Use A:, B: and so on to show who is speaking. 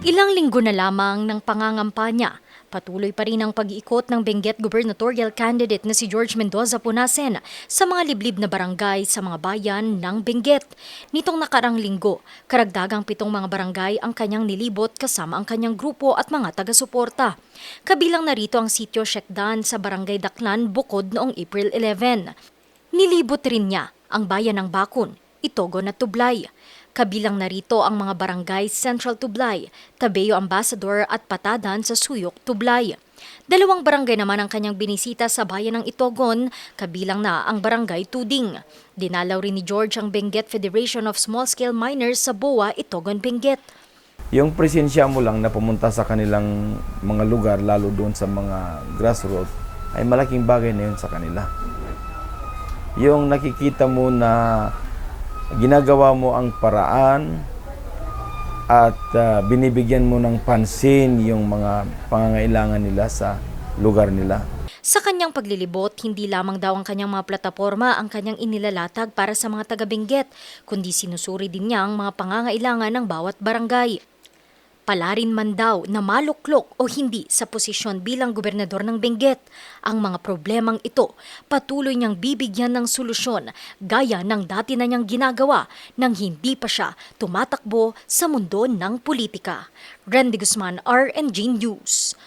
A: Ilang linggo na lamang ng pangangampanya, patuloy pa rin ang pag-iikot ng Benguet gubernatorial candidate na si George Mendoza Punasen sa mga liblib na barangay sa mga bayan ng Benguet. Nitong nakarang linggo, karagdagang pitong mga barangay ang kanyang nilibot kasama ang kanyang grupo at mga taga-suporta. Kabilang narito ang sitio Shekdan sa barangay Daklan bukod noong April 11. Nilibot rin niya ang bayan ng Bakun, Itogon at Tublay. Kabilang narito ang mga barangay Central Tublay, Tabeo Ambassador at Patadan sa Suyok, Tublay. Dalawang barangay naman ang kanyang binisita sa bayan ng Itogon, kabilang na ang barangay Tuding. Dinalaw rin ni George ang Benguet Federation of Small Scale Miners sa Boa, Itogon, Benguet.
B: Yung presensya mo lang na pumunta sa kanilang mga lugar, lalo doon sa mga grassroots, ay malaking bagay na yun sa kanila. Yung nakikita mo na ginagawa mo ang paraan at ah, binibigyan mo ng pansin yung mga pangangailangan nila sa lugar nila.
A: Sa kanyang paglilibot, hindi lamang daw ang kanyang mga plataforma ang kanyang inilalatag para sa mga taga-Benguet, kundi sinusuri din niya ang mga pangangailangan ng bawat barangay. Palarin man daw na maluklok o hindi sa posisyon bilang gobernador ng Benguet, ang mga problemang ito patuloy niyang bibigyan ng solusyon gaya ng dati na niyang ginagawa nang hindi pa siya tumatakbo sa mundo ng politika. Randy Guzman, RNG News.